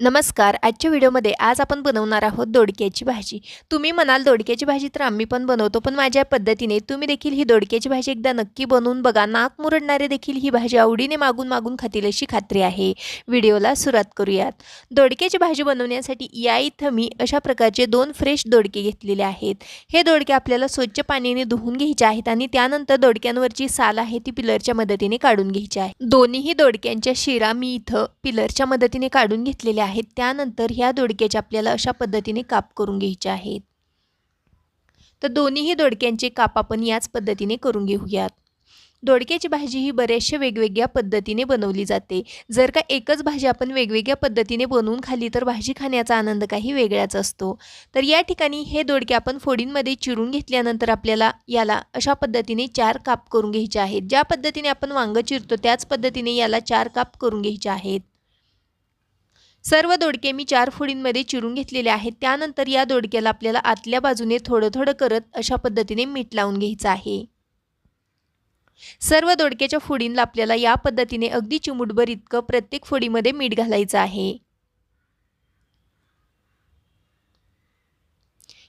नमस्कार आजच्या व्हिडिओमध्ये आज आपण बनवणार आहोत दोडक्याची भाजी. तुम्ही म्हणाल दोडक्याची भाजी तर आम्ही पण बनवतो पण माझ्या पद्धतीने तुम्ही देखील ही दोडक्याची भाजी एकदा नक्की बनवून बघा. नाक मुरडणारे देखील ही भाजी आवडीने मागून मागून खातील अशी खात्री आहे. व्हिडिओला सुरुवात करूयात. दोडक्याची भाजी बनवण्यासाठी या इथं मी अशा प्रकारचे दोन फ्रेश दोडके घेतलेले आहेत. हे दोडके आपल्याला स्वच्छ पाण्याने धुवून घ्यायचे आहेत आणि त्यानंतर दोडक्यांवरची साल आहे ती पिलरच्या मदतीने काढून घ्यायची आहे. दोन्हीही दोडक्यांच्या शिरा मी इथं पिलरच्या मदतीने काढून घेतलेल्या आहेत त्यानंतर ह्या दोडक्याच्या आपल्याला अशा पद्धतीने काप करून घ्यायचे आहेत. तर दोन्हीही दोडक्यांचे काप आपण याच पद्धतीने करून घेऊयात. दोडक्याची भाजी ही बऱ्याचशा वेगवेगळ्या पद्धतीने बनवली जाते. जर का एकच भाजी आपण वेगवेगळ्या पद्धतीने बनवून खाली तर भाजी खाण्याचा आनंद काही वेगळाच असतो. तर या ठिकाणी हे दोडके आपण फोडींमध्ये चिरून घेतल्यानंतर आपल्याला याला अशा पद्धतीने चार काप करून घ्यायचे आहेत. ज्या पद्धतीने आपण वांग चिरतो त्याच पद्धतीने याला चार काप करून घ्यायचे आहेत. सर्व दोडके मी चार फोडींमध्ये चिरून घेतलेले आहेत. त्यानंतर या दोडक्याला आपल्याला आतल्या बाजूने थोडं थोडं करत अशा पद्धतीने मीठ लावून घ्यायचं आहे. सर्व दोडक्याच्या फोडींना आपल्याला या पद्धतीने अगदी चिमुटभर इतकं प्रत्येक फोडीमध्ये मीठ घालायचं आहे.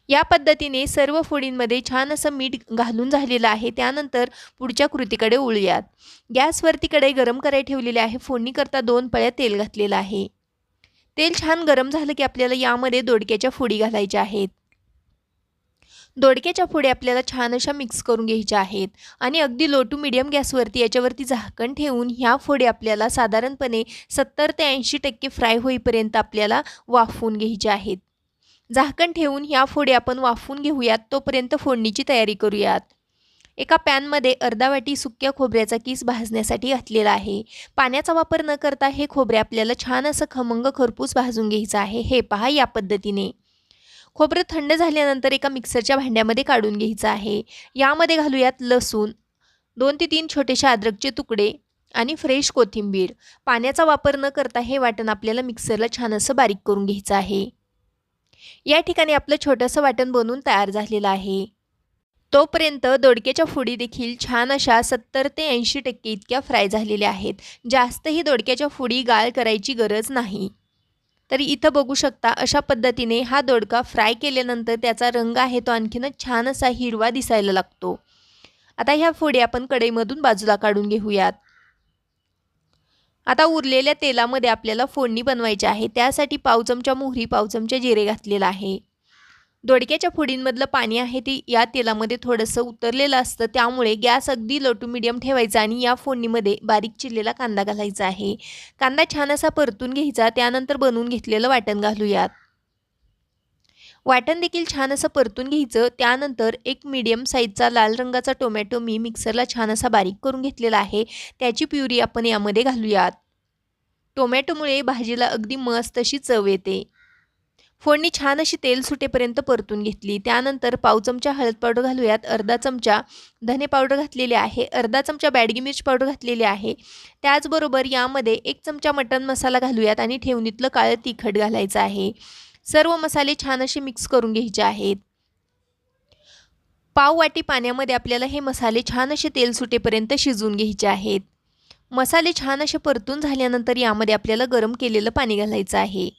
या पद्धतीने सर्व फोडींमध्ये छान असं मीठ घालून झालेलं आहे. त्यानंतर पुढच्या कृतीकडे उळूयात गॅसवरती कढई गरम करायला ठेवलेली आहे. फोडणीकरता दोन पळ्या तेल घातलेलं आहे. तेल छान गरम झालं की आपल्याला यामध्ये दोडक्याच्या फोडी घालायच्या आहेत. दोडक्याच्या फोडी आपल्याला छान अशा मिक्स करून घ्यायच्या आहेत. आणि अगदी लो टू मिडियम गॅसवरती याच्यावरती झाकण ठेवून ह्या फोडी आपल्याला साधारणपणे सत्तर ते ऐंशी टक्के फ्राय होईपर्यंत आपल्याला वाफवून घ्यायच्या आहेत. झाकण ठेवून ह्या फोडी आपण वाफवून घेऊयात तोपर्यंत फोडणीची तयारी करूयात. एका पॅनमध्ये अर्धा वाटी सुक्या खोबऱ्याचा किस भाजण्यासाठी घातलेला आहे. पाण्याचा वापर न करता हे खोबरे आपल्याला छान असं खमंग खरपूस भाजून घ्यायचं आहे. हे पहा या पद्धतीने. खोबरं थंड झाल्यानंतर एका मिक्सरच्या भांड्यामध्ये काढून घ्यायचं आहे. यामध्ये घालूयात लसूण दोन ते तीन छोटेसे अद्रकचे तुकडे आणि फ्रेश कोथिंबीर. पाण्याचा वापर न करता हे वाटण आपल्याला मिक्सरला छान असं बारीक करून घ्यायचं आहे. या ठिकाणी आपलं छोटंसं वाटण बनवून तयार झालेलं आहे. तोपर्यंत दोडक्याच्या फोडी देखील छान अशा सत्तर ते ऐंशी टक्के इतक्या फ्राय झालेल्या आहेत. जास्तही दोडक्याच्या फोडी गाळ करायची गरज नाही. तर इथं बघू शकता अशा पद्धतीने हा दोडका फ्राय केल्यानंतर त्याचा रंग आहे तो आणखीनच छान असा हिरवा दिसायला लागतो. आता ह्या फोडी आपण कढईमधून बाजूला काढून घेऊयात. आता उरलेल्या तेलामध्ये आपल्याला फोडणी बनवायची आहे. त्यासाठी पाव चमचा मोहरी पाव चमचा जिरे घातलेला आहे. दोडक्याच्या फोडींमधलं पाणी आहे ते या तेलामध्ये थोडंसं उतरलेलं असतं. त्यामुळे गॅस अगदी लो टू मिडियम ठेवायचा आणि या फोडणीमध्ये बारीक चिरलेला कांदा घालायचा आहे. कांदा छान असा परतून घ्यायचा त्यानंतर बनवून घेतलेलं वाटण घालूयात. वाटण देखील छान असं परतून घ्यायचं. त्यानंतर एक मीडियम साईजचा लाल रंगाचा टोमॅटो मी मिक्सरला छान असा बारीक करून घेतलेला आहे. त्याची प्युरी आपण यामध्ये घालूयात. टोमॅटोमुळे भाजीला अगदी मस्त अशी चव येते. फोडणी छान अशी तेल सुटेपर्यंत परतून घेतली. त्यानंतर पाव चमचा हळद पावडर घालूयात. अर्धा चमचा धने पावडर घातलेले आहे. अर्धा चमचा बॅडगी मिर्च पावडर घातलेली आहे. त्याचबरोबर यामध्ये एक चमचा मटण मसाला घालूयात आणि ठेवणीतलं काळं तिखट घालायचं आहे. सर्व मसाले छान असे मिक्स करून घ्यायचे आहेत. पाव वाटी पाण्यामध्ये आपल्याला हे मसाले छान असे तेल सुटेपर्यंत शिजवून घ्यायचे आहेत. मसाले छान असे परतून झाल्यानंतर यामध्ये आपल्याला गरम केलेलं पाणी घालायचं आहे.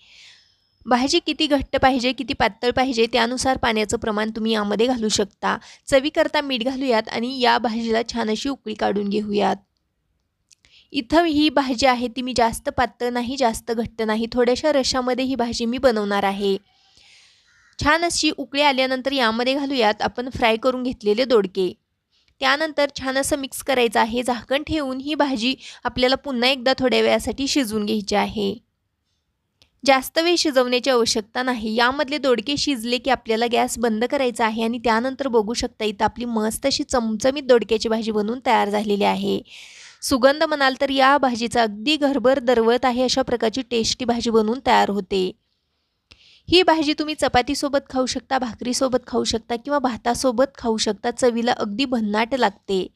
भाजी किती घट्ट पाहिजे किती पातळ पाहिजे त्यानुसार पाण्याचं प्रमाण तुम्ही यामध्ये घालू शकता. चवीकरता मीठ घालूयात आणि या भाजीला छान अशी उकळी काढून घेऊयात. इथं ही भाजी आहे ती मी जास्त पातळ नाही जास्त घट्ट नाही थोड्याशा रशामध्ये ही भाजी मी बनवणार आहे. छान अशी उकळी आल्यानंतर यामध्ये घालूयात आपण फ्राय करून घेतलेले दोडके. त्यानंतर छान असं मिक्स करायचं आहे झाकण ठेवून ही भाजी आपल्याला पुन्हा एकदा थोड्या वेळासाठी शिजवून घ्यायची आहे. जास्त वेळ शिजवण्याची आवश्यकता नाही. यामधले दोडके शिजले की आपल्याला गॅस बंद करायचा आहे आणि त्यानंतर बघू शकता इथं आपली मस्त अशी चमचमीत दोडक्याची भाजी बनवून तयार झालेली आहे. सुगंध म्हणाल तर या भाजीचा अगदी घरभर दरवळत आहे अशा प्रकारची टेस्टी भाजी बनवून तयार होते. ही भाजी तुम्ही चपातीसोबत खाऊ शकता भाकरीसोबत खाऊ शकता किंवा भातासोबत खाऊ शकता चवीला अगदी भन्नाट लागते.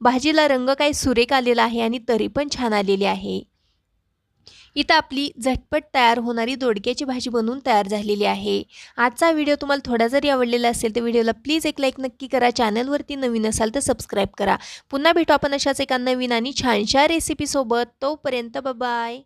भाजीला रंग काही सुरेख आलेला आहे आणि तरी पण छान आलेली आहे. इथं आपली झटपट तयार होणारी दोडक्याची भाजी बनवून तयार झालेली आहे. आजचा व्हिडिओ तुम्हाला थोडा जरी आवडलेला असेल तर व्हिडिओला प्लीज एक लाईक नक्की करा. चॅनलवरती नवीन असाल तर सबस्क्राईब करा. पुन्हा भेटू आपण अशाच एका नवीन आणि छानशा रेसिपीसोबत तोपर्यंत बाय